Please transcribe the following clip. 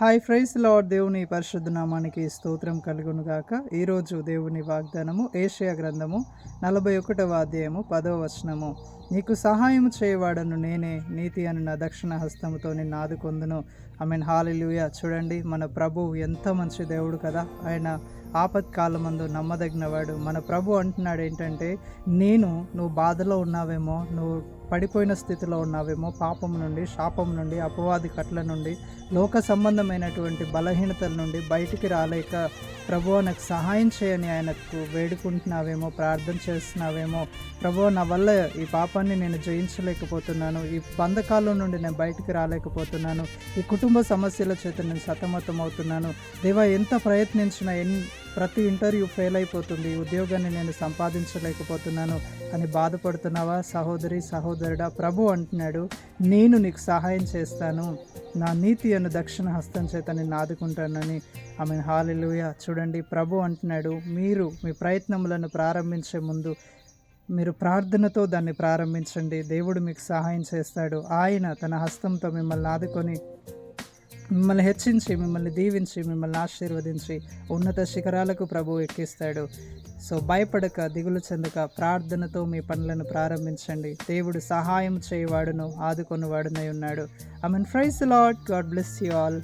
Hi fries lord దేవుని పరిశుద్ధ నామానికి స్తోత్రం కలుగును గాక. ఈరోజు దేవుని వాగ్దానము ఏషియా గ్రంథము నలభై ఒకటవ అధ్యాయము పదవ వచనము. నీకు సహాయం చేయవాడను నేనే నీతి అని నా దక్షిణ హస్తముతో నిన్ను ఆదుకొందును. ఐ మీన్ హాలిలుయ చూడండి మన ప్రభు ఎంత మంచి దేవుడు కదా. ఆయన ఆపత్కాలమందు నమ్మదగినవాడు. మన ప్రభు అంటున్నాడు ఏంటంటే నేను నువ్వు బాధలో ఉన్నావేమో నువ్వు పడిపోయిన స్థితిలో ఉన్నావేమో పాపం నుండి శాపం నుండి అపవాది కట్ల నుండి లోక సంబంధమైనటువంటి బలహీనతల నుండి బయటికి రాలేక ప్రభు నాకు సహాయం చేయని ఆయనకు వేడుకుంటున్నావేమో ప్రార్థన చేస్తున్నావేమో ప్రభు నా వల్ల ఈ పాపాన్ని నేను జయించలేకపోతున్నాను ఈ బంధకాల నుండి నేను బయటికి రాలేకపోతున్నాను ఈ కుటుంబ సమస్యల చేత నేను సతమతం అవుతున్నాను దేవా ఎంత ప్రయత్నించినా ఎన్ని ప్రతి ఇంటర్వ్యూ ఫెయిల్ అయిపోతుంది. ఉద్యోగాన్ని నేను సంపాదించలేకపోతున్నాను అని బాధపడుతున్నావా? సహోదరి సహోదరుడా ప్రభు అంటున్నాడు. నేను నీకు సహాయం చేస్తాను. నా నీతి అను దక్షిణ హస్తం చేత నేను ఆదుకుంటానని. ఆమె హాలిలుయ. చూడండి ప్రభు అంటున్నాడు. మీరు మీ ప్రయత్నములను ప్రారంభించే ముందు మీరు ప్రార్థనతో దాన్ని ప్రారంభించండి. దేవుడు మీకు సహాయం చేస్తాడు. ఆయన తన హస్తంతో మిమ్మల్ని ఆదుకొని మిమ్మల్ని హెచ్చించి మిమ్మల్ని దీవించి మిమ్మల్ని ఆశీర్వదించి ఉన్నత శిఖరాలకు ప్రభు ఎక్కిస్తాడు. సో భయపడక దిగులు చెందక ప్రార్థనతో మీ పనులను ప్రారంభించండి. దేవుడు సహాయం చేయవాడును ఆదుకొనివాడునై ఉన్నాడు. I mean praise Lord God bless you all